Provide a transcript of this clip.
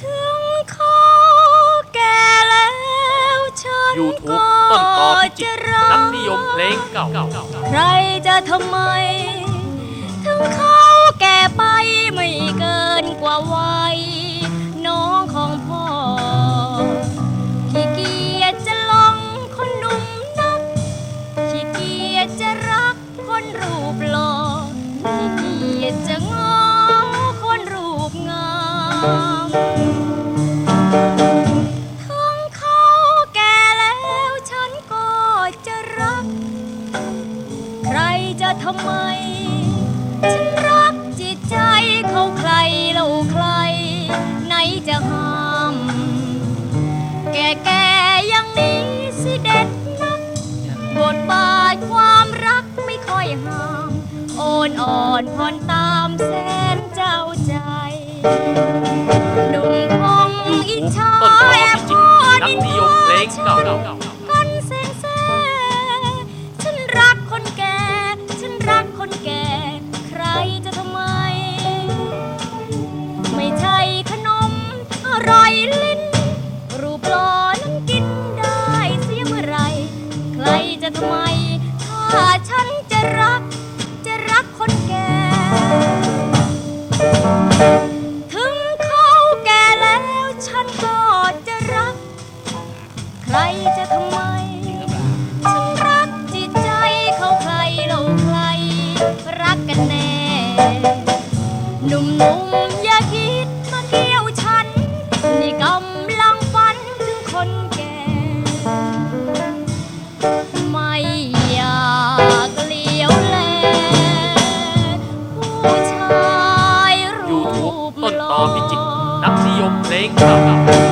ถึงคอต้นต้อพิจิตรนักนิยมเพลงเก่า ใครจะทำไม ถึงเขาแก่แล้วฉันก็จะรัก ใครจะทำไม ฉันรักจิตใจเขาใครเล่าใคร ไหนจะห้าม แก่แก่ๆอย่างนี้สิเด็ดนักบทบาทความรักไม่ค่อยห้าม โอนอ่อนผ่อนตามแสน นักนินนิยมเพลงเก่าคนเซ่งแซ่ฉันรักคนแก่ ฉันรักคนแก่ ใครจะทำไม ไม่ใช่ขนมอร่อยลิ้น รูปหล่อนั้นกินได้เสียเมื่อไหรใครจะทำไม ต้นหล่ตอพิจิตรนักนิยมเพลงเก่า